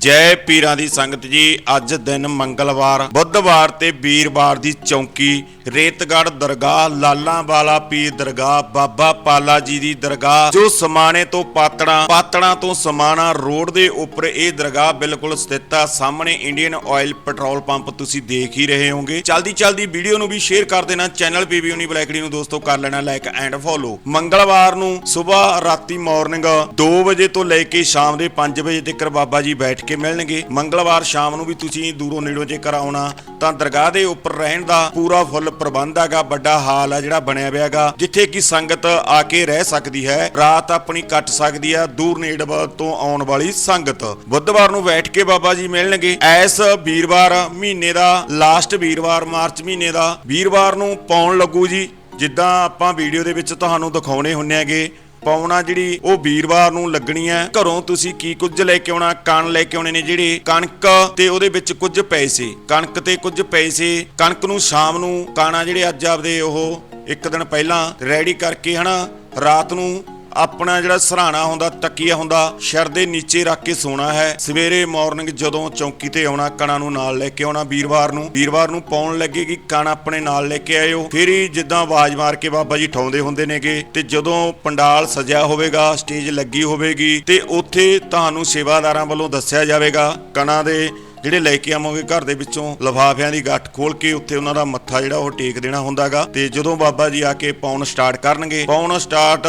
ਜੈ ਪੀਰਾਂ ਦੀ ਸੰਗਤ ਜੀ, ਅੱਜ ਦਿਨ ਮੰਗਲਵਾਰ, ਬੁੱਧਵਾਰ ਤੇ ਵੀਰਵਾਰ ਦੀ ਚੌਂਕੀ ਰੇਤਗੜ ਦਰਗਾਹ, ਲਾਲਾਂ ਵਾਲਾ ਪੀਰ ਦਰਗਾਹ, ਬਾਬਾ ਪਾਲਾ ਜੀ ਦੀ ਦਰਗਾਹ, ਜੋ ਸਮਾਣੇ ਤੋਂ ਪਾਤੜਾ ਪਾਤੜਾ ਤੋਂ ਸਮਾਣਾ ਰੋਡ ਦੇ ਉੱਪਰ ਇਹ ਦਰਗਾਹ ਬਿਲਕੁਲ ਸਥਿਤ ਆ। ਸਾਹਮਣੇ ਇੰਡੀਅਨ ਆਇਲ ਪੈਟਰੋਲ ਪੰਪ ਤੁਸੀਂ ਦੇਖ ਹੀ ਰਹੇ ਹੋਗੇ। ਚਲਦੀ ਚਲਦੀ ਵੀਡੀਓ ਨੂੰ ਵੀ ਸ਼ੇਅਰ ਕਰ ਦੇਣਾ। ਚੈਨਲ ਪੀਬੀ ਉਨੀ ਬਲੈਕੜੀ ਨੂੰ ਦੋਸਤੋ ਕਰ ਲੈਣਾ ਲਾਈਕ ਐਂਡ ਫੋਲੋ ਮੰਗਲਵਾਰ ਨੂੰ ਸਵੇਰ ਰਾਤੀ ਮਾਰਨਿੰਗ 2 ਵਜੇ ਤੋਂ ਲੈ ਕੇ ਸ਼ਾਮ ਦੇ 5 ਵਜੇ ਤੱਕ ਬਾਬਾ ਜੀ ਬੈਠ ਕੇ ਮਿਲਣਗੇ। ਮੰਗਲਵਾਰ ਸ਼ਾਮ ਨੂੰ ਵੀ ਤੁਸੀਂ ਦੂਰੋਂ ਨੇੜੋਂ ਜੇਕਰ ਆਉਣਾ, ਤਾਂ ਦਰਗਾਹ ਦੇ ਉੱਪਰ ਰਹਿਣ ਦਾ ਪੂਰਾ ਫੁੱਲ ਪ੍ਰਬੰਧ ਹੈਗਾ, ਵੱਡਾ ਹਾਲ ਆ ਜਿਹੜਾ ਬਣਿਆ ਹੋਇਆ ਜਿੱਥੇ ਕਿ ਸੰਗਤ ਆ ਕੇ ਰਹਿ ਸਕਦੀ ਹੈ, ਰਾਤ ਆਪਣੀ ਕੱਟ ਸਕਦੀ ਆ, ਦੂਰ ਨੇੜੇ ਤੋਂ ਆਉਣ ਵਾਲੀ ਸੰਗਤ। ਬੁੱਧਵਾਰ ਨੂੰ ਬੈਠ ਕੇ ਬਾਬਾ ਜੀ ਮਿਲਣਗੇ। ਐਸ ਵੀਰਵਾਰ ਮਹੀਨੇ ਦਾ, ਲਾਸਟ ਵੀਰਵਾਰ ਮਾਰਚ ਮਹੀਨੇ ਦਾ। ਵੀਰਵਾਰ ਨੂੰ ਪਾਉਣ ਲੱਗੂ ਜੀ, ਜਿੱਦਾਂ ਆਪਾਂ ਵੀਡੀਓ ਦੇ ਵਿੱਚ ਤੁਹਾਨੂੰ ਦਿਖਾਉਣੇ ਹੁੰਨੇ ਹੈਗੇ। ਪਾਉਣਾ ਜਿਹੜੀ ਉਹ ਵੀਰਵਾਰ ਨੂੰ ਲੱਗਣੀ ਹੈ। ਘਰੋਂ ਤੁਸੀਂ ਕੀ ਕੁਝ ਲੈ ਕੇ ਆਉਣਾ? ਕਣ ਲੈ ਕੇ ਆਉਣੇ ਨੇ ਜਿਹੜੇ ਕਣਕ ਤੇ ਉਹਦੇ ਵਿੱਚ ਕੁਝ ਪੈਸੇ। ਕਣਕ ਤੇ ਕੁਝ ਪੈਸੇ। ਕਣਕ ਨੂੰ ਸ਼ਾਮ ਨੂੰ ਕਾਣਾ ਜਿਹੜੇ ਅੱਜ ਆਪਦੇ ਉਹ ਇੱਕ ਦਿਨ ਪਹਿਲਾਂ ਰੈਡੀ ਕਰਕੇ ਹਨਾ, ਰਾਤ ਨੂੰ ਆਪਣਾ ਜਿਹੜਾ ਸਰਾਣਾ ਹੁੰਦਾ, ਤਕੀਆ ਹੁੰਦਾ ਸਿਰ ਦੇ ਨੀਚੇ ਰੱਖ ਕੇ ਸੋਣਾ ਹੈ। ਸਵੇਰੇ ਮਾਰਨਿੰਗ ਜਦੋਂ ਚੌਂਕੀ ਤੇ ਆਉਣਾ, ਕਣਾ ਨੂੰ ਨਾਲ ਲੈ ਕੇ ਆਉਣਾ, ਵੀਰਵਾਰ ਨੂੰ। ਵੀਰਵਾਰ ਨੂੰ ਪਾਉਣ ਲੱਗੇਗੀ ਕਣ ਆਪਣੇ ਨਾਲ ਲੈ ਕੇ ਆਇਓ। ਫਿਰ ਹੀ ਜਿੱਦਾਂ ਆਵਾਜ਼ ਮਾਰ ਕੇ ਬਾਬਾ ਜੀ ਠਾਉਂਦੇ ਹੁੰਦੇ ਨੇਗੇ ਤੇ ਜਦੋਂ ਪੰਡਾਲ ਸਜਿਆ ਹੋਵੇਗਾ, ਸਟੇਜ ਲੱਗੀ ਹੋਵੇਗੀ ਤੇ ਉੱਥੇ ਤੁਹਾਨੂੰ ਸੇਵਾਦਾਰਾਂ ਵੱਲੋਂ ਦੱਸਿਆ ਜਾਵੇਗਾ, ਕਣਾ ਦੇ ਜਿਹੜੇ ਲੈ ਕੇ ਆਵਾਂਗੇ ਘਰ ਦੇ ਵਿੱਚੋਂ ਲਫਾਫਿਆਂ ਦੀ ਗੱਠ ਖੋਲ ਕੇ ਉੱਥੇ ਉਹਨਾਂ ਦਾ ਮੱਥਾ ਜਿਹੜਾ ਉਹ ਟੇਕ ਦੇਣਾ ਹੁੰਦਾਗਾ। ਤੇ ਜਦੋਂ ਬਾਬਾ ਜੀ ਆ ਕੇ ਪਾਉਣ ਸਟਾਰਟ ਕਰਨਗੇ, ਪਾਉਣ ਸਟਾਰਟ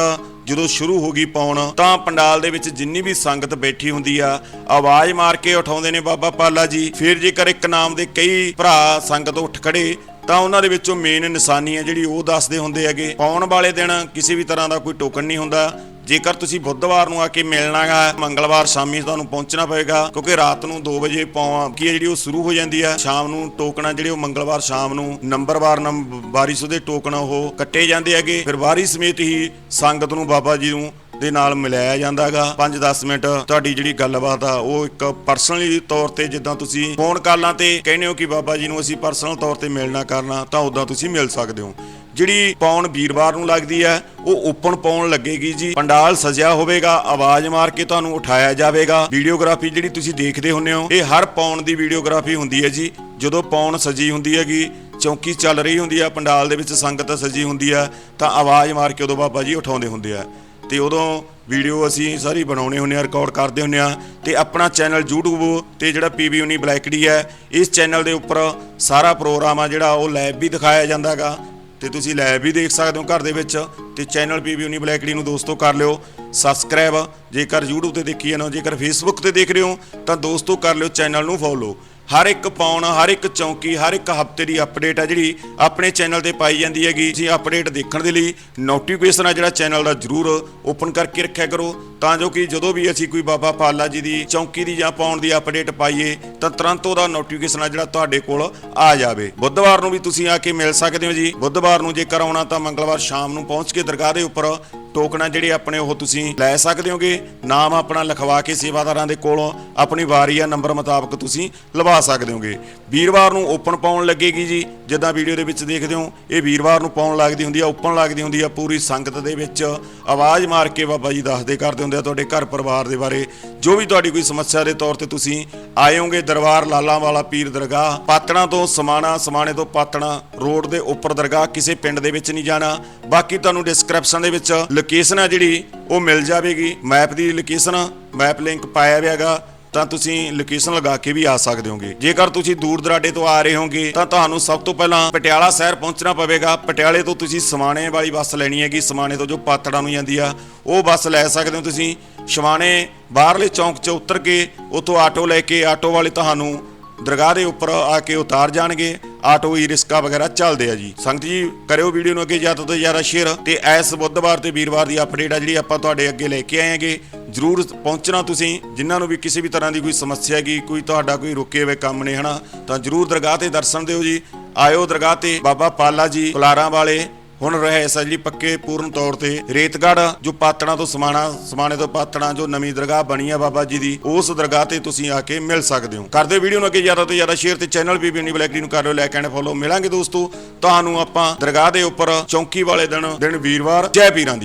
ਜਦੋਂ ਸ਼ੁਰੂ ਹੋ ਗਈ ਪਾਉਣ, ਤਾਂ ਪੰਡਾਲ ਦੇ ਵਿੱਚ ਜਿੰਨੀ ਵੀ ਸੰਗਤ ਬੈਠੀ ਹੁੰਦੀ ਆ, ਆਵਾਜ਼ ਮਾਰ ਕੇ ਉਠਾਉਂਦੇ ਨੇ ਬਾਬਾ ਪਾਲਾ ਜੀ। ਫਿਰ ਜੇਕਰ ਇੱਕ ਨਾਮ ਦੇ ਕਈ ਭਰਾ ਸੰਗਤ ਉੱਠ ਖੜੇ, ਤਾਂ ਉਹਨਾਂ ਦੇ ਵਿੱਚੋਂ ਮੇਨ ਨਿਸ਼ਾਨੀ ਹੈ ਜਿਹੜੀ ਉਹ ਦੱਸਦੇ ਹੁੰਦੇ ਹੈਗੇ। ਪਾਉਣ ਵਾਲੇ ਦਿਨ ਕਿਸੇ ਵੀ ਤਰ੍ਹਾਂ ਦਾ ਕੋਈ ਟੋਕਨ ਨਹੀਂ ਹੁੰਦਾ। ਜੇਕਰ ਤੁਸੀਂ ਬੁੱਧਵਾਰ ਨੂੰ ਆ ਕੇ ਮਿਲਣਾਗਾ, ਮੰਗਲਵਾਰ ਸ਼ਾਮੀ ਤੁਹਾਨੂੰ ਪਹੁੰਚਣਾ ਪਏਗਾ, ਕਿਉਂਕਿ ਰਾਤ ਨੂੰ 2 ਵਜੇ ਪੌਂ ਕੀ ਹੈ ਜਿਹੜੀ ਉਹ ਸ਼ੁਰੂ ਹੋ ਜਾਂਦੀ ਆ ਸ਼ਾਮ ਨੂੰ ਟੋਕਣਾ ਜਿਹੜੇ ਉਹ ਮੰਗਲਵਾਰ ਸ਼ਾਮ ਨੂੰ ਨੰਬਰਵਾਰ ਨੰਬ ਵਾਰਿਸ ਦੇ ਟੋਕਣਾ ਉਹ ਕੱਟੇ ਜਾਂਦੇ ਹੈਗੇ, ਫਿਰ ਵਾਰਿਸ ਸਮੇਤ ਹੀ ਸੰਗਤ ਨੂੰ ਬਾਬਾ ਜੀ ਨੂੰ ਦੇ ਨਾਲ ਮਿਲਾਇਆ ਜਾਂਦਾਗਾ। 5-10 ਮਿੰਟ ਤੁਹਾਡੀ ਜਿਹੜੀ ਗੱਲਬਾਤ ਆ, ਉਹ ਇੱਕ ਪਰਸਨਲੀ ਤੌਰ ਤੇ ਜਿੱਦਾਂ ਤੁਸੀਂ ਫੋਨ ਕਾਲਾਂ ਤੇ ਕਹਿੰਦੇ ਹੋ ਕਿ ਬਾਬਾ ਜੀ ਨੂੰ ਅਸੀਂ ਪਰਸਨਲ ਤੌਰ ਤੇ ਮਿਲਣਾ ਕਰਨਾ, ਤਾਂ ਉਦਾਂ ਤੁਸੀਂ ਮਿਲ ਸਕਦੇ ਹੋ। ਜਿਹੜੀ ਪੌਣ ਵੀਰਵਾਰ ਨੂੰ ਲੱਗਦੀ ਹੈ, ਉਹ ਓਪਨ ਪਾਉਣ ਲੱਗੇਗੀ ਜੀ। ਪੰਡਾਲ ਸਜਿਆ ਹੋਵੇਗਾ, ਆਵਾਜ਼ ਮਾਰ ਕੇ ਤੁਹਾਨੂੰ ਉਠਾਇਆ ਜਾਵੇਗਾ। ਵੀਡੀਓਗ੍ਰਾਫੀ ਜਿਹੜੀ ਤੁਸੀਂ ਦੇਖਦੇ ਹੁੰਨੇ ਹੋ, ਇਹ ਹਰ ਪੌਣ ਦੀ ਵੀਡੀਓਗ੍ਰਾਫੀ ਹੁੰਦੀ ਹੈ ਜੀ। ਜਦੋਂ ਪੌਣ ਸਜੀ ਹੁੰਦੀ ਹੈਗੀ, ਚੌਂਕੀ ਚੱਲ ਰਹੀ ਹੁੰਦੀ ਆ ਪੰਡਾਲ ਦੇ ਵਿੱਚ ਸੰਗਤ ਸਜੀ ਹੁੰਦੀ ਆ ਤਾਂ ਆਵਾਜ਼ ਮਾਰ ਕੇ ਉਦੋਂ ਬਾਬਾ ਜੀ ਉਠਾਉਂਦੇ ਹੁੰਦੇ ਆ। ਤੇ ਉਦੋਂ ਵੀਡੀਓ ਅਸੀਂ ਸਾਰੀ ਬਣਾਉਣੇ ਹੁੰਨੇ ਆ ਰਿਕਾਰਡ ਕਰਦੇ ਹੁੰਨੇ ਆ। ਤੇ ਆਪਣਾ ਚੈਨਲ YouTube ਤੇ ਜਿਹੜਾ PB ਉਨੀ ਬਲੈਕਡੀ ਹੈ, ਇਸ ਚੈਨਲ ਦੇ ਉੱਪਰ ਸਾਰਾ ਪ੍ਰੋਗਰਾਮ ਆ ਜਿਹੜਾ, ਉਹ ਲਾਈਵ ਵੀ ਦਿਖਾਇਆ ਜਾਂਦਾਗਾ ਤੇ ਤੁਸੀਂ ਲਾਈਵ ਵੀ ਦੇਖ ਸਕਦੇ ਹੋ ਘਰ ਦੇ ਵਿੱਚ ਤੇ ਚੈਨਲ PB ਉਨੀ ਬਲੈਕਡੀ ਨੂੰ ਦੋਸਤੋ ਕਰ ਲਿਓ ਸਬਸਕ੍ਰਾਈਬ ਜੇਕਰ YouTube ਤੇ ਦੇਖੀ ਜਾਂਦੇ ਹੋ, ਜੇਕਰ Facebook ਤੇ ਦੇਖ ਰਹੇ ਹੋ, ਤਾਂ ਦੋਸਤੋ ਕਰ ਲਿਓ ਚੈਨਲ ਨੂੰ ਫੋਲੋ ਹਰ ਇੱਕ ਪਾਉਣ, ਹਰ ਇੱਕ ਚੌਂਕੀ, ਹਰ ਇੱਕ ਹਫ਼ਤੇ ਦੀ ਅਪਡੇਟ ਆ ਜਿਹੜੀ ਆਪਣੇ ਚੈਨਲ ਤੇ ਪਾਈ ਜਾਂਦੀ ਹੈਗੀ। ਜੀ ਅਪਡੇਟ ਦੇਖਣ ਦੇ ਲਈ ਨੋਟੀਫਿਕੇਸ਼ਨ ਆ ਜਿਹੜਾ ਚੈਨਲ ਦਾ ਜਰੂਰ ਓਪਨ ਕਰਕੇ ਰੱਖਿਆ ਕਰੋ। ਤਾਂ ਜੋ ਕਿ ਜਦੋਂ ਵੀ ਅਸੀਂ ਕੋਈ ਬਾਬਾ ਪਾਲਾ ਜੀ ਦੀ ਚੌਂਕੀ ਦੀ ਜਾਂ ਪਾਉਣ ਦੀ ਅਪਡੇਟ ਪਾਈਏ, ਤਾਂ ਤੁਰੰਤ ਉਹਦਾ ਨੋਟੀਫਿਕੇਸ਼ਨ ਆ ਜਿਹੜਾ ਤੁਹਾਡੇ ਕੋਲ ਆ ਜਾਵੇ। ਬੁੱਧਵਾਰ ਨੂੰ ਵੀ ਤੁਸੀਂ ਆ ਕੇ ਮਿਲ ਸਕਦੇ ਹੋ ਜੀ। ਬੁੱਧਵਾਰ ਨੂੰ ਜੇਕਰ ਆਉਣਾ ਤਾਂ ਮੰਗਲਵਾਰ ਸ਼ਾਮ ਨੂੰ ਪਹੁੰਚ ਕੇ ਦਰਗਾਹ ਦੇ ਉੱਪਰ ਟੋਕਨਾ ਜਿਹੜੇ ਆਪਣੇ ਉਹ ਤੁਸੀਂ ਲੈ ਸਕਦੇ ਹੋਗੇ, ਨਾਮ ਆਪਣਾ ਲਿਖਵਾ ਕੇ ਸੇਵਾਦਾਰਾਂ ਦੇ ਕੋਲੋਂ ਆਪਣੀ ਵਾਰੀ ਜਾਂ ਨੰਬਰ ਮੁਤਾਬਕ ਤੁਸੀਂ ਲਵਾ ਸਕਦੇ ਹੋਗੇ। ਵੀਰਵਾਰ ਨੂੰ ਓਪਨ ਪਾਉਣ ਲੱਗੇਗੀ ਜੀ, ਜਿੱਦਾਂ ਵੀਡੀਓ ਦੇ ਵਿੱਚ ਦੇਖਦੇ ਹੋ, ਇਹ ਵੀਰਵਾਰ ਨੂੰ ਪਾਉਣ ਲੱਗਦੀ ਹੁੰਦੀ ਆ, ਓਪਨ ਲੱਗਦੀ ਹੁੰਦੀ ਆ ਪੂਰੀ ਸੰਗਤ ਦੇ ਵਿੱਚ। ਆਵਾਜ਼ ਮਾਰ ਕੇ ਬਾਬਾ ਜੀ ਦੱਸਦੇ ਕਰਦੇ ਹੁੰਦੇ ਆ ਤੁਹਾਡੇ ਘਰ ਪਰਿਵਾਰ ਦੇ ਬਾਰੇ। ਜੋ ਵੀ ਤੁਹਾਡੀ ਕੋਈ ਸਮੱਸਿਆ ਦੇ ਤੌਰ ਤੇ ਤੁਸੀਂ ਆਏ ਹੋਗੇ, ਦਰਬਾਰ ਲਾਲਾਂ ਵਾਲਾ ਪੀਰ ਦਰਗਾਹ ਪਾਤਣਾ ਤੋਂ ਸਮਾਣਾ, ਸਮਾਣੇ ਤੋਂ ਪਾਤਣਾ ਰੋਡ ਦੇ ਉੱਪਰ ਦਰਗਾਹ ਕਿਸੇ ਪਿੰਡ ਦੇ ਵਿੱਚ ਨਹੀਂ ਜਾਣਾ। ਬਾਕੀ ਤੁਹਾਨੂੰ ਡਿਸਕ੍ਰਿਪਸ਼ਨ ਦੇ ਵਿੱਚ ਲੋਕੇਸ਼ਨ ਆ ਜਿਹੜੀ, ਉਹ ਮਿਲ ਜਾਵੇਗੀ। ਮੈਪ ਦੀ ਲੋਕੇਸ਼ਨ ਮੈਪ ਲਿੰਕ ਪਾਇਆ ਹੋਇਆ ਹੈਗਾ, ਤਾਂ ਤੁਸੀਂ ਲੋਕੇਸ਼ਨ ਲਗਾ ਕੇ ਵੀ ਆ ਸਕਦੇ ਹੋਗੇ। ਜੇਕਰ ਤੁਸੀਂ ਦੂਰ ਦਰਾਡੇ ਤੋਂ ਆ ਰਹੇ ਹੋਗੇ, ਤਾਂ ਤੁਹਾਨੂੰ ਸਭ ਤੋਂ ਪਹਿਲਾਂ ਪਟਿਆਲਾ ਸ਼ਹਿਰ ਪਹੁੰਚਣਾ ਪਵੇਗਾ। ਪਟਿਆਲੇ ਤੋਂ ਤੁਸੀਂ ਸਮਾਣੇ ਵਾਲੀ ਬੱਸ ਲੈਣੀ ਹੈਗੀ। ਸਮਾਣੇ ਤੋਂ ਜੋ ਪਾਤੜਾ ਨੂੰ ਜਾਂਦੀ ਆ, ਉਹ ਬੱਸ ਲੈ ਸਕਦੇ ਹੋ ਤੁਸੀਂ। ਸਮਾਣੇ ਬਾਹਰਲੇ ਚੌਂਕ 'ਚ ਉਤਰ ਕੇ, ਉੱਥੋਂ ਆਟੋ ਲੈ ਕੇ, ਆਟੋ ਵਾਲੇ ਤੁਹਾਨੂੰ ਦਰਗਾਹ ਦੇ ਉੱਪਰ ਆ ਕੇ ਉਤਾਰ ਜਾਣਗੇ। ਆਟੋ ਈ ਰਿਸਕਾ ਵਗੈਰਾ ਚੱਲਦੇ ਆ ਜੀ। ਸੰਗਤ ਜੀ, ਕਰਿਓ ਵੀਡੀਓ ਨੂੰ ਅੱਗੇ ਜ਼ਿਆਦਾ ਤੋਂ ਜ਼ਿਆਦਾ ਸ਼ੇਅਰ ਤੇ ਐਸ ਬੁੱਧਵਾਰ ਤੇ ਵੀਰਵਾਰ ਦੀ ਅਪਡੇਟ ਆ ਜਿਹੜੀ ਆਪਾਂ ਤੁਹਾਡੇ ਅੱਗੇ ਲੈ ਕੇ ਆਏਗੇ ਜਰੂਰ ਪਹੁੰਚਣਾ ਤੁਸੀਂ, ਜਿਨ੍ਹਾਂ ਨੂੰ ਵੀ ਕਿਸੇ ਵੀ ਤਰ੍ਹਾਂ ਦੀ ਕੋਈ ਸਮੱਸਿਆ ਹੈਗੀ, ਕੋਈ ਤੁਹਾਡਾ ਕੋਈ ਰੁਕੇ ਹੋਏ ਕੰਮ ਨੇ, ਹਨਾ, ਤਾਂ ਜਰੂਰ ਦਰਗਾਹ ਤੇ ਦਰਸ਼ਨ ਦਿਓ ਜੀ। ਆਇਓ ਦਰਗਾਹ ਤੇ ਬਾਬਾ ਪਾਲਾ ਜੀ ਕੁਲਾਰਾਂ ਵਾਲੇ ਹੁਣ ਰਹੇ ਸਾ ਜਿਹੜੀ ਪੱਕੇ ਪੂਰਨ ਤੌਰ ਤੇ। ਰੇਤਗੜ ਜੋ ਪਾਤਣਾ ਤੋਂ ਸਮਾਣਾ ਸਮਾਣੇ ਤੋਂ ਪਾਤਣਾ ਜੋ ਨਵੀਂ ਦਰਗਾਹ ਬਣੀ ਆ ਬਾਬਾ ਜੀ ਦੀ, ਉਸ ਦਰਗਾਹ ਤੇ ਤੁਸੀਂ ਆ ਕੇ ਮਿਲ ਸਕਦੇ ਹੋ। ਕਰਦੇ ਵੀਡੀਓ ਨੂੰ ਅੱਗੇ ਜ਼ਿਆਦਾ ਤੋਂ ਜ਼ਿਆਦਾ ਸ਼ੇਅਰ ਤੇ ਚੈਨਲ ਵੀ ਬੀਬੀ ਬਲੈਕਡੀ ਨੂੰ ਕਰ ਲਿਓ ਲਾਈਕ ਐਂਡ ਫੋਲੋ ਮਿਲਾਂਗੇ ਦੋਸਤੋ, ਤੁਹਾਨੂੰ ਆਪਾਂ ਦਰਗਾਹ ਦੇ ਉੱਪਰ ਚੌਂਕੀ ਵਾਲੇ ਦਿਨ ਦਿਨ ਵੀਰਵਾਰ। ਜੈ ਪੀਰਾਂ ਦੀ।